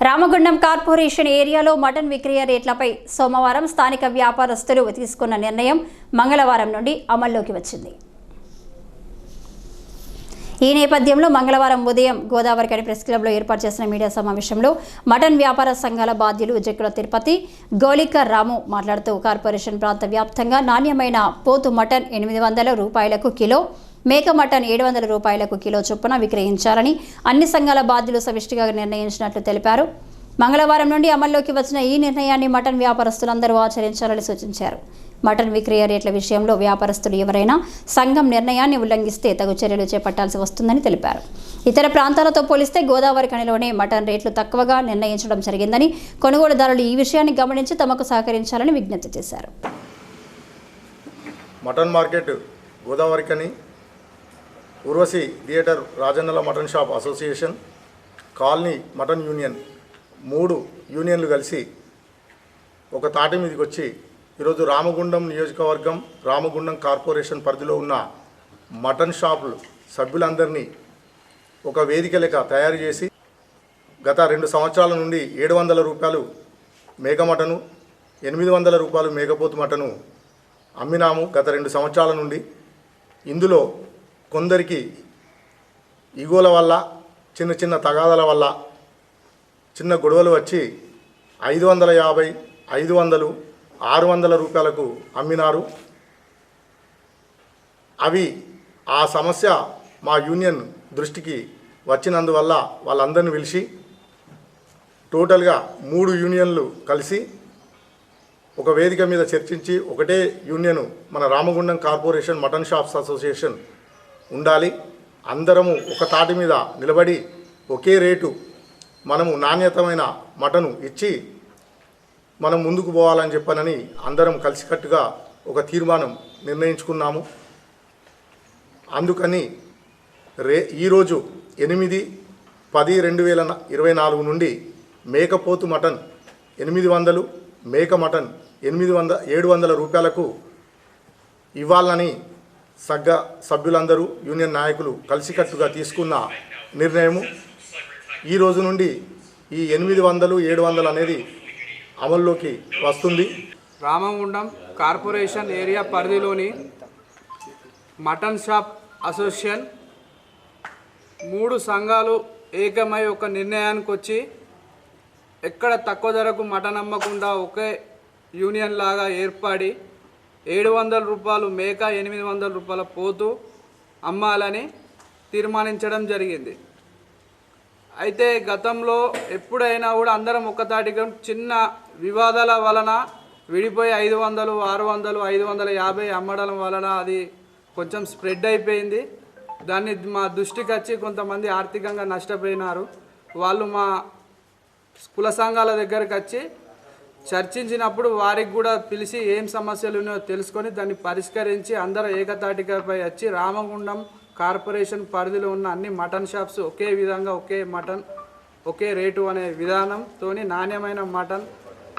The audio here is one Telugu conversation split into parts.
రామగుండం కార్పొరేషన్ ఏరియాలో మటన్ విక్రయ రేట్లపై సోమవారం స్థానిక వ్యాపారస్తులు తీసుకున్న నిర్ణయం మంగళవారం నుండి అమల్లోకి వచ్చింది. ఈ నేపథ్యంలో మంగళవారం ఉదయం గోదావరికని ప్రెస్ క్లబ్లో ఏర్పాటు చేసిన మీడియా సమావేశంలో మటన్ వ్యాపార సంఘాల బాధ్యులు జక్కుల తిరుపతి గోలికర్ రాము మాట్లాడుతూ కార్పొరేషన్ ప్రాంత వ్యాప్తంగా నాణ్యమైన పోతు మటన్ ఎనిమిది వందల రూపాయలకు కిలో మేక మటన్ ఏడు వందల రూపాయలకు కిలో చొప్పున విక్రయించాలని అన్ని సంఘాల బాధ్యులు సమిష్టిగా నిర్ణయించినట్లు తెలిపారు. మంగళవారం నుండి అమల్లోకి వచ్చిన ఈ నిర్ణయాన్ని మటన్ వ్యాపారస్తులందరూ ఆచరించాలని సూచించారు. మటన్ విక్రయ రేట్ల విషయంలో వ్యాపారస్తులు ఎవరైనా సంఘం నిర్ణయాన్ని ఉల్లంఘిస్తే తగు చర్యలు చేపట్టాల్సి వస్తుందని తెలిపారు. ఇతర ప్రాంతాలతో పోలిస్తే గోదావరి కణిలోనే మటన్ రేట్లు తక్కువగా నిర్ణయించడం జరిగిందని కొనుగోలుదారులు ఈ విషయాన్ని గమనించి తమకు సహకరించాలని విజ్ఞప్తి చేశారు. మటన్ మార్కెట్ గోదావరికని Urvashi theatre రాజన్నల mutton shop association colony mutton union మూడు యూనియన్లు కలిసి ఒక తాటి మీదకి వచ్చి ఈరోజు రామగుండం నియోజకవర్గం రామగుండం కార్పొరేషన్ పరిధిలో ఉన్న మటన్ షాపులు సభ్యులందరినీ ఒక వేదిక లెక్క తయారు చేసి గత రెండు సంవత్సరాల నుండి ఏడు వందల రూపాయలు మేక మటను ఎనిమిది వందల రూపాయలు మేకపోతు మటను అమ్మినాము గత రెండు సంవత్సరాల నుండి. ఇందులో కొందరికి ఈగోల వల్ల చిన్న చిన్న తగాదాల వల్ల చిన్న గొడవలు వచ్చి ఐదు వందల యాభై ఐదు వందలు ఆరు వందల రూపాయలకు అమ్మినారు. అవి ఆ సమస్య మా యూనియన్ దృష్టికి వచ్చినందువల్ల వాళ్ళందరిని పిలిచి టోటల్గా మూడు యూనియన్లు కలిసి ఒక వేదిక మీద చర్చించి ఒకటే యూనియన్ మన Ramagundam corporation mutton shops association ఉండాలి. అందరము ఒక తాటి మీద నిలబడి ఒకే రేటు మనము నాణ్యతమైన మటను ఇచ్చి మనం ముందుకు పోవాలని చెప్పానని అందరం కలిసికట్టుగా ఒక తీర్మానం నిర్ణయించుకున్నాము. అందుకని రే ఈరోజు ఎనిమిది పది రెండు వేల ఇరవై నాలుగు నుండి మేకపోతు మటన్ ఎనిమిది వందలు మేక మటన్ ఎనిమిది వంద ఏడు వందల రూపాయలకు ఇవ్వాలని సగ్గ సభ్యులందరూ యూనియన్ నాయకులు కలిసికట్టుగా తీసుకున్న నిర్ణయము. ఈ రోజు నుండి ఈ ఎనిమిది వందలు ఏడు వందలు అనేది అమల్లోకి వస్తుంది. రామగుండం కార్పొరేషన్ ఏరియా పరిధిలోని మటన్ షాప్ అసోసియేషన్ మూడు సంఘాలు ఏకమై ఒక నిర్ణయానికి వచ్చి ఎక్కడ తక్కువ ధరకు మటన్ అమ్మకుండా ఒకే యూనియన్ లాగా ఏర్పడి ఏడు వందల రూపాయలు మేక ఎనిమిది వందల రూపాయల పోతూ అమ్మాలని తీర్మానించడం జరిగింది. అయితే గతంలో ఎప్పుడైనా కూడా అందరం ఒక్కతాటిగా చిన్న వివాదాల వలన విడిపోయి ఐదు వందలు ఆరు వందలు ఐదు వందల యాభై అమ్మడం వలన అది కొంచెం స్ప్రెడ్ అయిపోయింది. దాన్ని మా దృష్టికి వచ్చి కొంతమంది ఆర్థికంగా నష్టపోయినారు. వాళ్ళు మా కుల సంఘాల దగ్గరకు వచ్చి చర్చించినప్పుడు వారికి కూడా పిలిచి ఏం సమస్యలు ఉన్నాయో తెలుసుకొని దాన్ని పరిష్కరించి అందరూ ఏకతాటికపై వచ్చి రామగుండం కార్పొరేషన్ పరిధిలో ఉన్న అన్ని మటన్ షాప్స్ ఒకే విధంగా ఒకే మటన్ ఒకే రేటు అనే విధానంతో నాణ్యమైన మటన్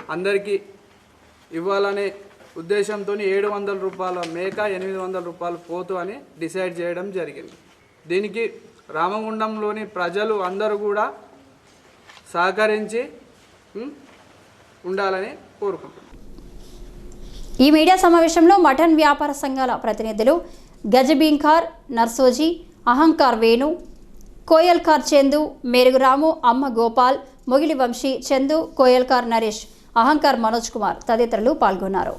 అందరికీ ఇవ్వాలనే ఉద్దేశంతో ఏడు వందల రూపాయల మేక ఎనిమిది వందల రూపాయలు పోతు అని డిసైడ్ చేయడం జరిగింది. దీనికి రామగుండంలోని ప్రజలు అందరూ కూడా సహకరించి ఉండాలని కోరుకుంటున్నాను ఈ మీడియా సమావేశంలో మటన్ వ్యాపార సంఘాల ప్రతినిధులు గజబీంకార్ నర్సోజీ అహంకార్ వేణు కోయల్కార్ చందు మేరుగురాము అమ్మ గోపాల్ మొగిలి వంశీ చందు కోయల్కార్ నరేష్ అహంకార్ మనోజ్ కుమార్ తదితరులు పాల్గొన్నారు.